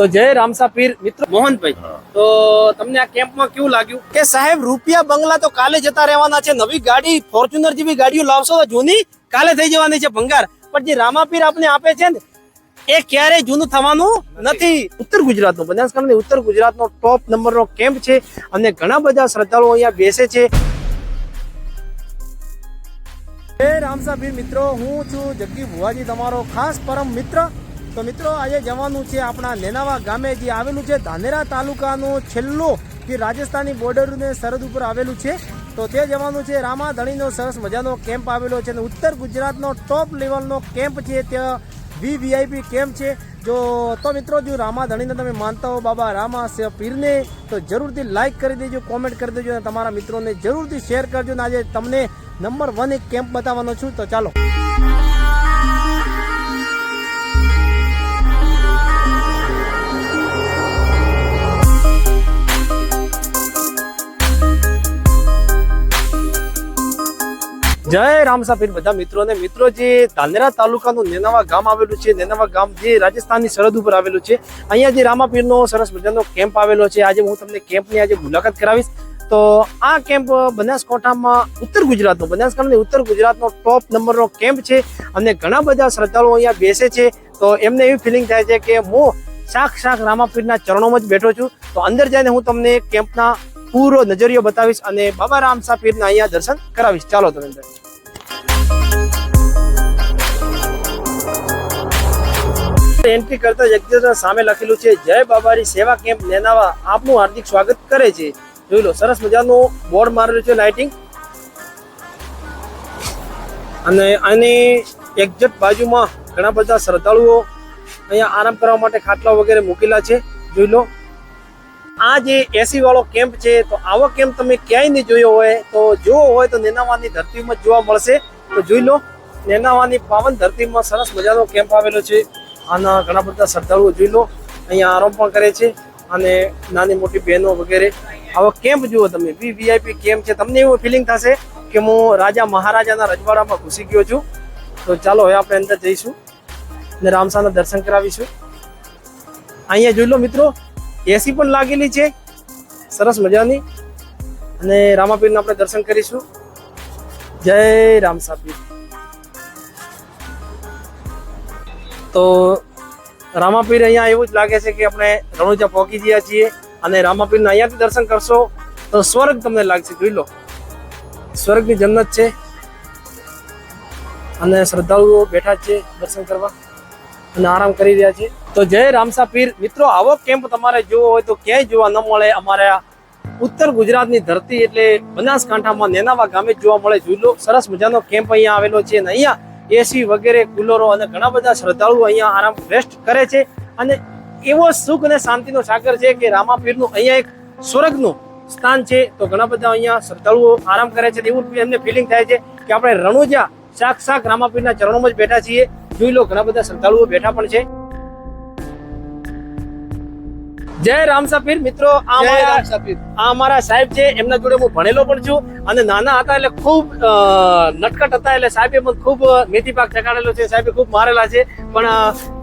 તો જય રામસા પીર મિત્ર મોહનભાઈ તો તમને આ કેમ્પમાં કેવું લાગ્યું? કે સાહેબ રૂપિયા બંગલા તો કાલે જતા રહેવાના છે. નવી ગાડી ફોર્ચ્યુનર જેવી ગાડીઓ લાવશો તો જૂની કાલે થઈ જવાની છે ભંગાર. પણ જે રામાપીર આપને આપે છે ને એ ક્યારેય જૂનું થવાનું નથી. ઉત્તર ગુજરાતનો બનાસકાંઠાની ઉત્તર ગુજરાતનો ટોપ નંબરનો કેમ્પ છે અને ઘણા બધા શ્રદ્ધાળુઓ અહીંયા બેસે છે. હે રામસાભીર મિત્રો. હું છું જગ્ગી ભુવાજી તમારો ખાસ પરમ મિત્ર. તો મિત્રો, આજે જવાનું છે આપણા નેનાવા ગામે, જે આવેલું છે ધાનેરા તાલુકાનું છેલ્લું જે રાજસ્થાની બોર્ડરને સરહદ ઉપર આવેલું છે. તો તે જવાનું છે રામાધણીનો સરસ મજાનો કેમ્પ આવેલો છે અને ઉત્તર ગુજરાતનો ટોપ લેવલનો કેમ્પ છે ત્યાં વી વીઆઈપી કેમ્પ છે. જો, તો મિત્રો, જો રામાધણીને તમે માનતા હો, બાબા રામા પીરને, તો જરૂરથી લાઇક કરી દેજો કોમેન્ટ કરી દેજો અને તમારા મિત્રોને જરૂરથી શેર કરજો. અને આજે તમને નંબર વન એક કેમ્પ બતાવવાનો છું. તો ચાલો. જય રામસાપીર બધા મિત્રોને મિત્રો, જે ધાનેરા તાલુકાનું નેનાવા ગામ આવેલું છે, નેનાવા ગામ જે રાજસ્થાનની સરહદ ઉપર આવેલું છે, અહીંયા જે રામાપીરનો સરસ મજાનો કેમ્પ આવેલો છે. આજે હું તમને કેમ્પની આજે મુલાકાત કરાવીશ. તો આ કેમ્પ બનાસકાંઠામાં ઉત્તર ગુજરાતનો, બનાસકાંઠાની ઉત્તર ગુજરાતનો ટોપ નંબરનો કેમ્પ છે અને ઘણા બધા શ્રદ્ધાળુઓ અહીંયા બેસે છે. તો એમને એવી ફિલિંગ થાય છે કે હું શાક શાખ રામાપીરના ચરણોમાં જ બેઠો છું. તો અંદર જઈને હું તમને કેમ્પના પૂરો નજરિયો બતાવીશ અને બાબા રામ પીરના અહીંયા દર્શન કરાવીશ. ચાલો તમે અંદર. એન્ટ્રી કરતા જ સામે લખેલું છે, જય બાબારી સેવા કેમ્પ નેનાવા આપનું હાર્દિક સ્વાગત કરે છે. જોઈ લો, સરસ મજાનું બોર્ડ મારેલું છે લાઇટિંગ. અને આની એક્ઝેક્ટ બાજુમાં ઘણા બધા શ્રદ્ધાળુઓ અહીંયા આરામ કરવા માટે ખાટલા વગેરે મૂકેલા છે. જોઈ લો આ જે એસી વાળો કેમ્પ છે, તો આવો કેમ્પ તમે ક્યાંય નહીં જોયો હોય, તો જોવો હોય તો નેનાવાની ધરતીમાં જોવા મળશે. તો જોઈ લો, નેનાવાની પાવન ધરતીમાં સરસ મજાનો કેમ્પ આવેલો છે. આના ઘણા બધા શ્રદ્ધાળુઓ જોઈ લો, અહીંયા આરામ પણ કરે છે અને નાની મોટી બહેનો વગેરે. આવો કેમ્પ જુઓ તમે વી વીઆઈપી કેમ્પ છે. તમને એવું ફિલિંગ થશે કે હું રાજા મહારાજાના રજવાડામાં ઘૂસી ગયો છું. તો ચાલો હવે આપણે અંદર જઈશું અને રામસાના દર્શન કરાવીશું. અહીંયા જોઈ લો મિત્રો એસી પણ લાગેલી છે. સરસ મજાની. અને રામાપીરના આપણે દર્શન કરીશું. જય રામસાપીર તો રામાપીર અહીંયા એવું જ લાગે છે કે આપણે રણુજા પહોંચી ગયા છીએ અને રામાપીરના અહીંયાથી દર્શન કરશો તો સ્વર્ગ તમને લાગશે. જોઈ લો. સ્વર્ગની જન્નત છે. અને શ્રદ્ધાળુઓ બેઠા છે દર્શન કરવા. અને આરામ કરી રહ્યા છે. તો જય રામસા પીર. મિત્રો, આવો કેમ્પ તમારે જોવો હોય તો ક્યાંય જોવા ન મળે. અમારા ઉત્તર ગુજરાતની ધરતી એટલે બનાસકાંઠામાં નેનાવા ગામે જોવા મળે. જુલો સરસ મજાનો કેમ્પ અહીંયા આવેલો છે અને અહીંયા એસી વગેરે, કુલરો અને ઘણા બધા શ્રદ્ધાળુઓ અહીંયા આરામ રેસ્ટ કરે છે. અને એવો સુખ અને શાંતિનો સાગર છે કે રામાપીરનું અહીંયા એક સ્વર્ગનું સ્થાન છે. તો ઘણા બધા અહીંયા શ્રદ્ધાળુઓ આરામ કરે છે એવું એમને ફિલિંગ થાય છે કે આપણે રણુજા સાક્ષાત રામાપીરના ચરણોમાં જ બેઠા છીએ. જોઈ લો, ઘણા બધા શ્રદ્ધાળુઓ બેઠા પણ છે. જય રામસાપીર મિત્રો આ અમારા સાહેબ છે એમના જોડે હું ભણેલો પણ છું અને નાના હતા એટલે ખૂબ નટકટ હતા એટલે સાહેબે મને ખૂબ મેથી પાક ચકાડેલો છે સાહેબે ખૂબ મારેલા છે. પણ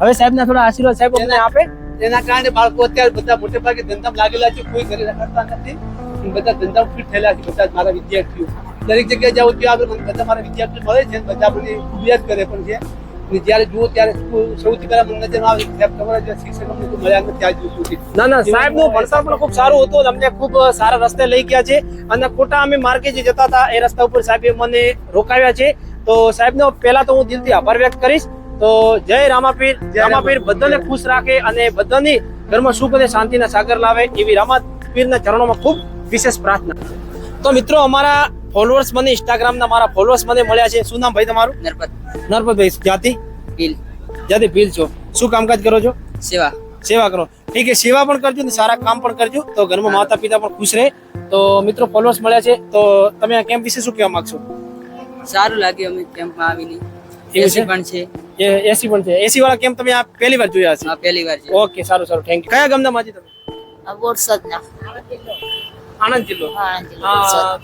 હવે સાહેબના થોડા આશીર્વાદ સાહેબ અમને આપે. એના કારણે બાળકો અત્યારે બધા મોટે ભાગે ધંધામાં લાગેલા છે કોઈ ઘરે રખડતા નથી. બધા ધંધામાં ફિટ થયેલા છે બધા મારા વિદ્યાર્થીઓ. દરેક જગ્યાએ જાઉં ત્યાં આગળ બધા મારા વિદ્યાર્થીઓ મળે છે બધા બધી અભ્યાસ કરે પણ છે. જ્યારે જુઓ ત્યારે સૌથી પહેલા મને નજર આવે સાહેબ જ શિક્ષક અમને મળ્યા નથી ત્યાં દિવસ ના ના સાહેબનું ભણતર પણ ખૂબ સારું હતું અમને ખૂબ સારા રસ્તે લઈ ગયા છે અને ખોટા અમે માર્ગે જે જતા હતા એ રસ્તા ઉપર સાહેબે મને રોકાવ્યા છે. તો સાહેબનો પહેલા તો હું દિલથી આભાર વ્યક્ત કરીશ. તો જય રામાપીર રામાપીર. બધાને ખુશ રાખે અને બધાની ઘરમાં સુખ અને શાંતિના સાગર લાવે એવી રામાપીરના ચરણોમાં ખૂબ વિશેષ પ્રાર્થના. તો મિત્રો અમારા ફોલોઅર્સ મને ઇન્સ્ટાગ્રામના મારા ફોલોઅર્સ મને મળ્યા છે. શું નામ ભાઈ તમારું? નરપત નરપતભાઈ જાતિ ભીલ. જાતિ ભીલ છો. શું કામકાજ કરો છો? સેવા. સેવા કરો. ઠીક છે સેવા પણ કરજો ને સારા કામ પણ કરજો. તો ઘરમાં માતા પિતા પણ ખુશ રહે. તો મિત્રો ફોલોઅર્સ મળ્યા છે. તો તમે આ કેમ્પ વિશે શું કહેવા માંગશો? સારું લાગ્યું અમે કેમ્પમાં આવીને. એસી પણ છે. એ એસી પણ છે. એસી વાળા કેમ્પ તમે આ પહેલી વાર જોયા છે આ પહેલી વાર છે ઓકે સારું સારું. થેન્ક યુ કયા ગામના માજી તમે? બોરસદના. આનંદ જિલ્લો.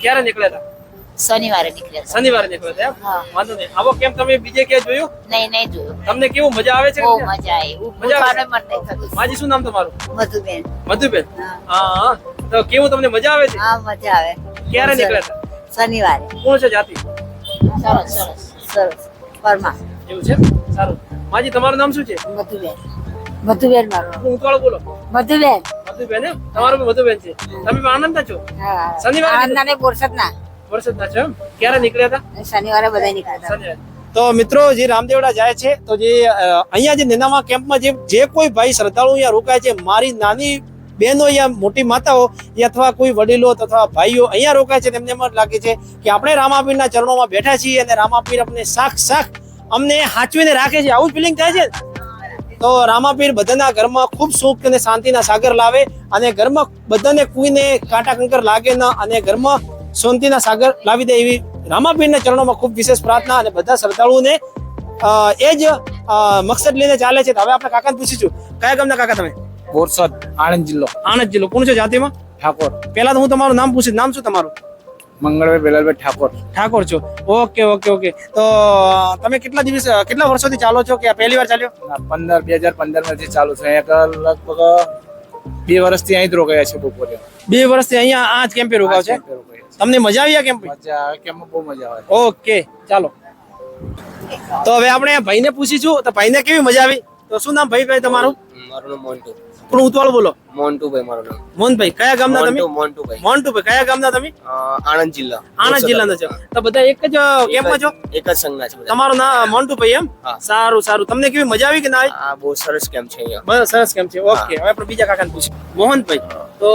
ક્યારે નીકળ્યા હતા? શનિવારે નીકળ્યા શનિવારે નીકળ્યા હતા હા. વાંધો નહીં. આવો કેમ્પ તમે બીજે ક્યાં જોયું? નહીં નહીં જોયું. તમને કેવું મજા આવે છે બહુ મજા આવી. મજા આવે? મન નહીં થતું માજી શું નામ તમારું? મધુબેન. મધુબેન? હા. તો કેવું તમને મજા આવે છે? હા મજા આવે. ક્યારે નીકળ્યા. શનિવારે. કોણ છે જાતિ? સરસ સરસ. સરસ. પરમા એવું છે? સારું. માજી તમારું નામ શું છે? મધુબેન. મધુબેન મારું હું ઉતાવળ બોલો. મધુબેન. મધુબેન તમારું મધુબેન છે. તમે પણ આનંદના છો? હા. શનિવારે આનંદ ને. બોરસદના વર્ષના છો એમ? ક્યારે નીકળ્યા હતા? શનિવારે બધા નીકળ્યા હતા. તો મિત્રો જે રામદેવડા જાય છે તો જે અહીંયા જે નેનામા કેમ્પમાં જે જે કોઈ ભાઈ શ્રદ્ધાળુ અહીંયા રોકાય છે મારી નાની બહેનો યા મોટી માતાઓ અથવા કોઈ વડીલો અથવા ભાઈઓ અહીંયા રોકાય છે તેમને એમ લાગે છે કે આપણે રામાપીરના ચરણોમાં બેઠા છીએ અને રામાપીર અમને શાક શાક અમને હાચવીને રાખે છે. આવું જ ફિલિંગ થાય છે? તો રામાપીર બધાના ઘરમાં ખૂબ સુખ અને શાંતિના સાગર લાવે અને ઘરમાં બધાને કોઈને કાંટા કંકર લાગે ન અને ઘરમાં શાંતિના સાગર લાવી દે એવી રામાપીરના ચરણોમાં ખૂબ વિશેષ પ્રાર્થના અને બધા શ્રદ્ધાળુઓને એ જ મકસદ લઈને ચાલે છે. તો હવે આપણે કાકાને પૂછીશું કયા ગામના કાકા તમે? બોરસદ આણંદ જિલ્લો. આણંદ જિલ્લો. કોણ છે જાતિમાં? ઠાકોર. પહેલા તો હું તમારું નામ પૂછીશ. નામ શું તમારું? મંગળભાઈ બેલાલભાઈ ઠાકોર. ઠાકોર છો. Okay okay okay. તો તમે કેટલા દિવસ કેટલા વર્ષોથી ચાલો છો કે પહેલી વાર ચાલ્યો? પંદર બે હજાર પંદરમાંથી ચાલુ છે. અહીંયા લગભગ બે વર્ષથી અહીં જ રોકાયા છે બપોરે. બે વર્ષથી અહીંયા આ જ કેમ્પે રોકાવ છે. તમને મજા આવી કેમ્પ મજા આવે કેમ બહુ મજા આવે. ઓકે ચાલો. તો હવે આપણે ભાઈને પૂછીશું તો ભાઈને કેવી મજા આવી? તો શું નામ ભાઈ ભાઈ તમારું? મારું નામ મોન્ટુ. પણ ઉતવાળ બોલો. મોન્ટુભાઈ મારું નામ. મોહનભાઈ કયા ગામના તમે? મોન્ટુ મોન્ટુભાઈ મોન્ટુભાઈ કયા ગામના તમે? આણંદ જિલ્લા. આણંદ જિલ્લાના છો. તો બધા એક જ કેમ્પમાં છો? એક જ સંઘના છે તમારું નામ મોન્ટુભાઈ એમ? સારું સારું. તમને કેવી મજા આવી કે ના આ બહુ સરસ કેમ્પ છે અહીંયા? બસ સરસ કેમ છે? ઓકે હવે આપણે બીજા કાકાને પૂછીએ. મોહનભાઈ તો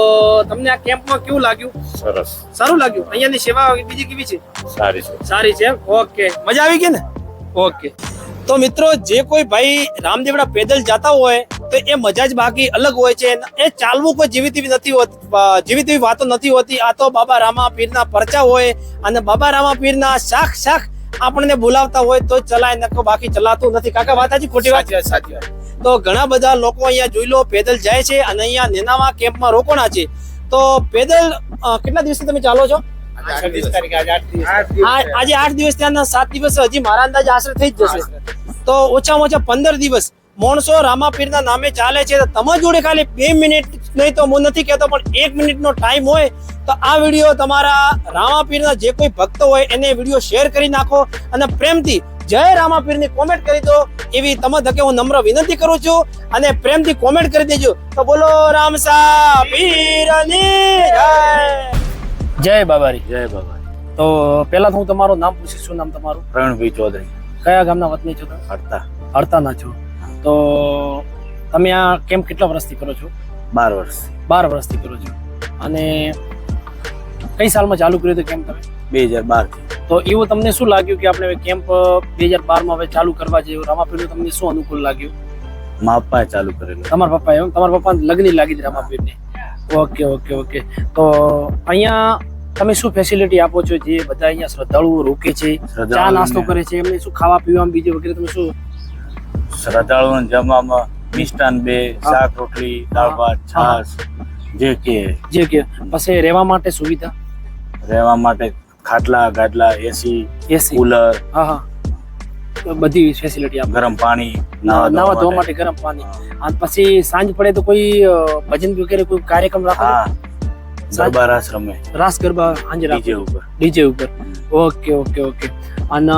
તમને આ કેમ્પમાં કેવું લાગ્યું? સરસ. સારું લાગ્યું? અહીંયાની સેવા બીજી કેવી છે? સારી છે. સારી છે એમ? ઓકે. મજા આવી ગઈ ને? ઓકે. તો મિત્રો જે કોઈ ભાઈ રામદેવડા પેદલ જતા હોય તો એ મજા જ બાકી અલગ હોય છે. એ ચાલવું કોઈ જેવી તેવી નથી હોતી અ, તેવી વાતો નથી હોતી. આ તો બાબા રામા પીરના પરચા હોય અને બાબા રામા પીરના શાખ શાખ આપણને બોલાવતા હોય તો ચલાય નકો બાકી ચલાતું નથી. કાકા વાત હાચી ખોટી વાત? સાચી વાત, સાચી વાત. તો ઘણા બધા લોકો અહીંયા જોઈ લો પેદલ જાય છે અને અહીંયા નેનાવા કેમ્પમાં રોકાણા છે. તો પેદલ કેટલા દિવસથી તમે ચાલો છો? આજે આજે આઠ દિવસ. આ- આજે આઠ દિવસ ત્યાંના સાત દિવસ હજી મારા અંદાજ આશરે થઈ જ જશે. તો ઓછામાં ઓછા પંદર દિવસ માણસો રામાપીરના નામે ચાલે છે. તો તમારી જોડે ખાલી બે મિનિટ નહીં તો હું નથી કહેતો પણ એક મિનિટનો ટાઈમ હોય તો આ વીડિયો તમારા રામાપીરના જે કોઈ ભક્ત હોય એને વીડિયો શેર કરી નાખો અને પ્રેમથી જય રામાપીરની કોમેન્ટ કરી દો. એવી તમે ધકે હું નમ્ર વિનંતી કરું છું અને પ્રેમથી કોમેન્ટ કરી દેજો. તો બોલો રામ પીરની જય. જય બાબારી. જય બાબા તો પહેલા તો હું તમારું નામ પૂછીશ શું નામ તમારું? પ્રવીણભાઈ ચૌધરી. કયા ગામના વતની છો તમે? હડતા હડતાના છો. તો તમે આ કેમ્પ કેટલા વર્ષથી કરો છો? બાર વર્ષ બાર વર્ષથી કરો છો. અને કઈ સાલમાં ચાલુ કર્યું હતું કેમ્પ તમે? બે હજાર બાર તો એવું તમને શું લાગ્યું કે આપણે કેમ્પ બે હજાર બારમાં હવે ચાલુ કરવા જેવું? રામાપીરનું તમને શું અનુકૂળ લાગ્યું? મા પપ્પાએ ચાલુ કરેલું. તમારા પપ્પા એમ? તમારા પપ્પા લગ્ન લાગી રામાપીરને. Okay okay okay. તો અહીંયા તમે શું ફેસિલિટી આપો છો? જે બધા અહીંયા શ્રદ્ધાળુઓ રોકે છે ચા નાસ્તો કરે છે એમને શું ખાવા પીવામાં બીજું વગેરે તમે શું શ્રદ્ધાળુઓને જમવામાં મિષ્ટાન બે શાક રોટલી દાળ ભાત છાશ જે કે. જે કે. પછી રહેવા માટે સુવિધા? રહેવા માટે ખાટલા ગાડલા એસી એસી કુલર હા હા. બધી ફેસિલિટી આપ. ગરમ પાણી નાવા ધોવા માટે. ગરમ પાણી. અને પછી સાંજ પડે તો કોઈ ભજન વગેરે કોઈ કાર્યક્રમ રાખો? હા. ગરબા રાસ રમે. રાસ ગરબા સાંજે ડીજે ઉપર. ડીજે ઉપર. Okay okay okay. અને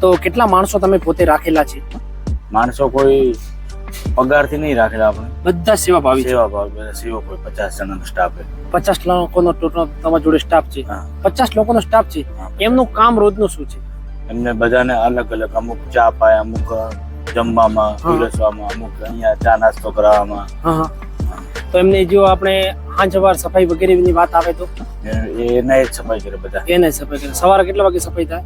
તો કેટલા માણસો તમે પોતે રાખેલા છે? માણસો કોઈ પગારથી નહીં રાખેલા આપણે. બધા સેવા ભાવી સેવા ભાવ સેવા કોઈ પચાસ જણાનો સ્ટાફ પચાસ લોકોનો ટોટલ તમારા જોડે સ્ટાફ છે. પચાસ લોકોનો સ્ટાફ છે. એમનું કામ રોજનું શું છે? એમને બધાને અલગ અલગ અમુક ચા પાય અમુક જમવામાં પીરસવામાં અમુક અહીંયા ચા નાસ્તો કરાવવામાં. તો એમને જો આપણે સાંજ સવાર સફાઈ વગેરેની વાત આવે તો? એ- એના જ સફાઈ કરે બધા. એને સફાઈ કરે. સવારે કેટલા વાગે સફાઈ થાય?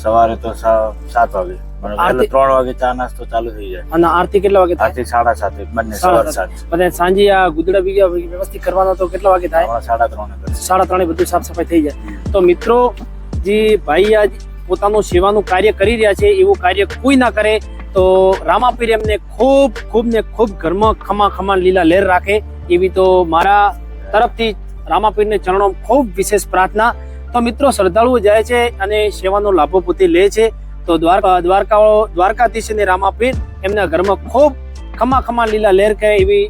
સવારે તો સાત વાગે. પણ ત્રણ વાગે ચા નાસ્તો ચાલુ થઈ જાય. અને આરતી કેટલા વાગે થાય? સાડા સાતે બંને સવાર સાત. સાત. અને સાંજે આ ગુદડા બીજા વ્યવસ્થિત કરવાનો તો કેટલા વાગે થાય? સાડા ત્રણે સાડા ત્રણે બધું સાફ સફાઈ થઈ જાય. તો મિત્રો જે ભાઈ આજ પોતાનું સેવાનું કાર્ય કરી રહ્યા છે એવું કાર્ય કોઈ ના કરે તો રામાપીર એમને ખૂબ ખૂબ ને ખૂબ ઘરમાં ખમા ખમા લીલા લહેર રાખે. એવી તો મારા તરફથી રામાપીરને ચરણો ખૂબ વિશેષ પ્રાર્થના. તો મિત્રો શ્રદ્ધાળુઓ જાય છે અને સેવાનો લાભો પોતે લે છે. તો દ્વારકા દ્વારકા દ્વારકાધીશ અને રામાપીર એમના ઘરમાં ખૂબ ખમા ખમા લીલા લહેર કહે એવી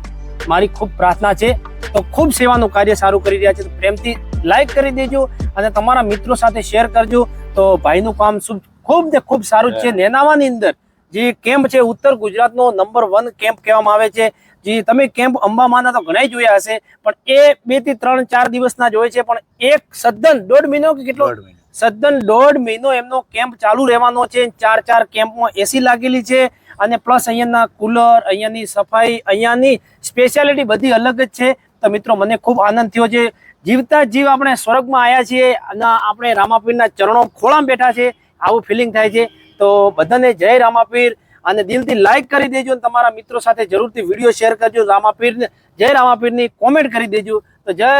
મારી ખૂબ પ્રાર્થના છે. તો ખૂબ સેવાનું કાર્ય સારું કરી રહ્યા છે. તો પ્રેમથી લાઈક કરી દેજો અને તમારા મિત્રો સાથે શેર કરજો. તો ભાઈનું કામ શું ખૂબ ને ખૂબ સારું છે. નેનાવાની અંદર જે કેમ્પ છે ઉત્તર ગુજરાતનો નંબર વન કેમ્પ કહેવામાં આવે છે. જે તમે કેમ્પ અંબામાના તો ઘણા જોયા હશે પણ એ બેથી ત્રણ ચાર દિવસના જ હોય છે પણ એક સદ્દન દોઢ મહિનો કે કેટલો? સદ્દન દોઢ મહિનો એમનો કેમ્પ ચાલુ રહેવાનો છે ચાર ચાર કેમ્પમાં એસી લાગેલી છે અને પ્લસ અહીંયાના કુલર અહીંયાની સફાઈ અહીંયાની સ્પેશિયાલિટી બધી અલગ જ છે. તો મિત્રો મને ખૂબ આનંદ થયો છે. જીવતા જીવ આપણે સ્વર્ગમાં આવ્યા છીએ અને આપણે રામાપીરના ચરણો ખોળામાં બેઠા છે. આવું ફિલિંગ થાય છે. તો બધાને જય રામાપીર અને દિલથી લાઈક કરી દેજો અને તમારા મિત્રો સાથે જરૂરથી વીડિયો શેર કરજો. રામાપીર જય રામાપીરની કોમેન્ટ કરી દેજો. તો જય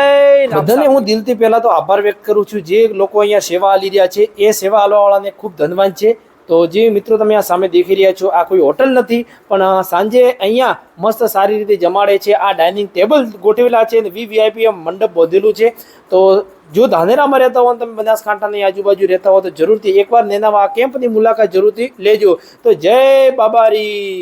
બધાને હું દિલથી પહેલા તો આભાર વ્યક્ત કરું છું. જે લોકો અહીંયા સેવા આલી રહ્યા છે, એ સેવા આલવાવાળાને ખૂબ ધન્યવાદ છે. તો જે મિત્રો તમે આ સામે દેખી રહ્યા છો, આ કોઈ હોટલ નથી, પણ સાંજે અહીંયા મસ્ત સારી રીતે જમાડે છે. આ ડાઇનિંગ ટેબલ ગોઠવેલા છે અને વીવીઆઈપી મંડપ બોધેલું છે. તો જો ધાનેરામાં રહેતા હો તમે બનાસકાંઠાની આજુબાજુ રહેતા હો તો જરૂરથી એકવાર નેનાવા આ કેમ્પની મુલાકાત જરૂરથી લેજો. તો જય બાબારી!